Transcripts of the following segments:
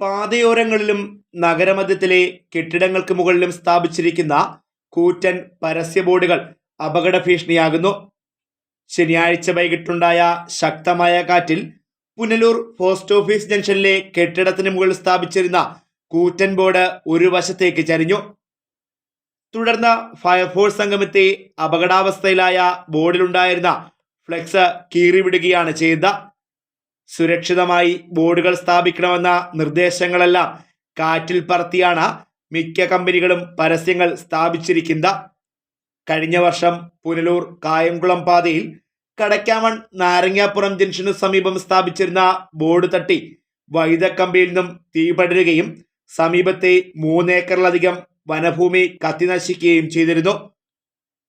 പാതയോരങ്ങളിലും നഗരമധ്യത്തിലെ കെട്ടിടങ്ങൾക്ക് മുകളിലും സ്ഥാപിച്ചിരിക്കുന്ന കൂറ്റൻ പരസ്യ ബോർഡുകൾ അപകട ഭീഷണിയാകുന്നു ശനിയാഴ്ച വൈകിട്ടുണ്ടായ ശക്തമായ കാറ്റിൽ പുനലൂർ പോസ്റ്റ് ഓഫീസ് ജംഗ്ഷനിലെ കെട്ടിടത്തിന് മുകളിൽ സ്ഥാപിച്ചിരുന്ന കൂറ്റൻ ബോർഡ് ഒരു വശത്തേക്ക് ചരിഞ്ഞു. തുടർന്ന് ഫയർഫോഴ്സ് സംഘമെത്തി അപകടാവസ്ഥയിലായ ബോർഡിലുണ്ടായിരുന്ന ഫ്ലെക്സ് കീറിവിടുകയാണ് ചെയ്തത്. സുരക്ഷിതമായി ബോർഡുകൾ സ്ഥാപിക്കണമെന്ന നിർദ്ദേശങ്ങളെല്ലാം കാറ്റിൽ പറത്തിയാണ് മിക്ക കമ്പനികളും പരസ്യങ്ങൾ സ്ഥാപിച്ചിരിക്കുന്നത്. കഴിഞ്ഞ വർഷം പുനലൂർ കായംകുളം പാതയിൽ കടക്കാമൺ നാരങ്ങാപ്പുറം ജംഗ്ഷനു സമീപം സ്ഥാപിച്ചിരുന്ന ബോർഡ് തട്ടി വൈദക്കമ്പിയിൽ നിന്നും തീപടരുകയും സമീപത്തെ മൂന്നേക്കറിലധികം വനഭൂമി കത്തിനശിക്കുകയും ചെയ്തിരുന്നു.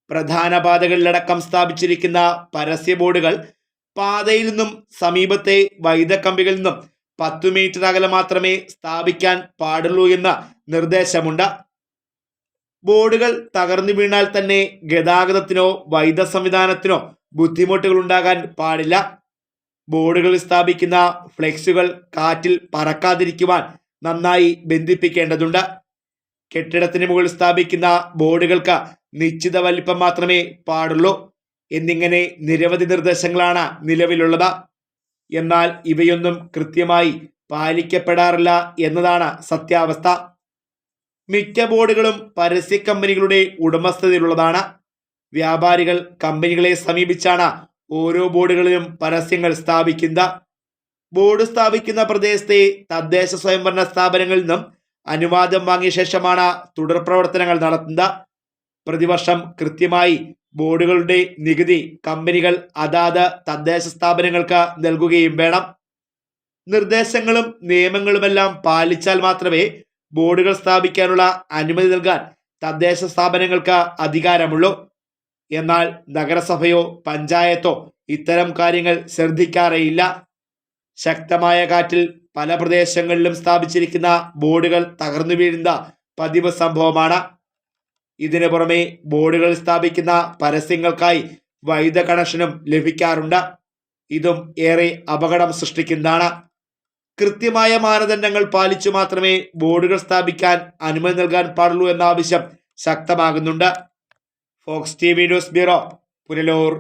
പ്രധാന പാതകളിലടക്കം സ്ഥാപിച്ചിരിക്കുന്ന പരസ്യ ബോർഡുകൾ പാതയിൽ നിന്നും സമീപത്തെ വൈദ്യക്കമ്പികളിൽ നിന്നും പത്തു മീറ്റർ അകലെ മാത്രമേ സ്ഥാപിക്കാൻ പാടുള്ളൂ എന്ന നിർദ്ദേശമുണ്ട്. ബോർഡുകൾ തകർന്നു വീണാൽ തന്നെ ഗതാഗതത്തിനോ വൈദ്യ സംവിധാനത്തിനോ ബുദ്ധിമുട്ടുകൾ ഉണ്ടാകാൻ പാടില്ല. ബോർഡുകളിൽ സ്ഥാപിക്കുന്ന ഫ്ലെക്സുകൾ കാറ്റിൽ പറക്കാതിരിക്കുവാൻ നന്നായി ബന്ധിപ്പിക്കേണ്ടതുണ്ട്. കെട്ടിടത്തിന് മുകളിൽ സ്ഥാപിക്കുന്ന ബോർഡുകൾക്ക് നിശ്ചിത വലിപ്പം മാത്രമേ പാടുള്ളൂ. എന്നിങ്ങനെ നിരവധി നിർദ്ദേശങ്ങളാണ് നിലവിലുള്ളത്. എന്നാൽ ഇവയൊന്നും കൃത്യമായി പാലിക്കപ്പെടാറില്ല എന്നതാണ് സത്യാവസ്ഥ. മിക്ക ബോർഡുകളും പരസ്യ കമ്പനികളുടെ ഉടമസ്ഥതയിലുള്ളതാണ്. വ്യാപാരികൾ കമ്പനികളെ സമീപിച്ചാണ് ഓരോ ബോർഡുകളിലും പരസ്യങ്ങൾ സ്ഥാപിക്കുന്നത്. ബോർഡ് സ്ഥാപിക്കുന്ന പ്രദേശത്തെ തദ്ദേശ സ്വയംഭരണ സ്ഥാപനങ്ങളിൽ നിന്നും അനുവാദം വാങ്ങിയ ശേഷമാണ് തുടർ പ്രവർത്തനങ്ങൾ നടത്തുന്നത്. പ്രതിവർഷം കൃത്യമായി ബോർഡുകളുടെ നികുതി കമ്പനികൾ അതാത് തദ്ദേശ സ്ഥാപനങ്ങൾക്ക് നൽകുകയും വേണം. നിർദ്ദേശങ്ങളും നിയമങ്ങളുമെല്ലാം പാലിച്ചാൽ മാത്രമേ ബോർഡുകൾ സ്ഥാപിക്കാനുള്ള അനുമതി നൽകാൻ തദ്ദേശ സ്ഥാപനങ്ങൾക്ക് അധികാരമുള്ളൂ. എന്നാൽ നഗരസഭയോ പഞ്ചായത്തോ ഇത്തരം കാര്യങ്ങൾ ശ്രദ്ധിക്കാറേയില്ല. ശക്തമായ കാറ്റിൽ പല പ്രദേശങ്ങളിലും സ്ഥാപിച്ചിരിക്കുന്ന ബോർഡുകൾ തകർന്നു വീഴുന്ന പതിവ് സംഭവമാണ്. ഇതിനു പുറമെ ബോർഡുകൾ സ്ഥാപിക്കുന്ന പരസ്യങ്ങൾക്കായി വൈദ്യുത കണക്ഷനും ലഭിക്കാറുണ്ട്. ഇതും ഏറെ അപകടം സൃഷ്ടിക്കുന്നതാണ്. കൃത്യമായ മാനദണ്ഡങ്ങൾ പാലിച്ചു മാത്രമേ ബോർഡുകൾ സ്ഥാപിക്കാൻ അനുമതി നൽകാൻ പാടുള്ളൂ എന്ന ആവശ്യം ശക്തമാകുന്നുണ്ട്. Fox T V news bureau Punalur.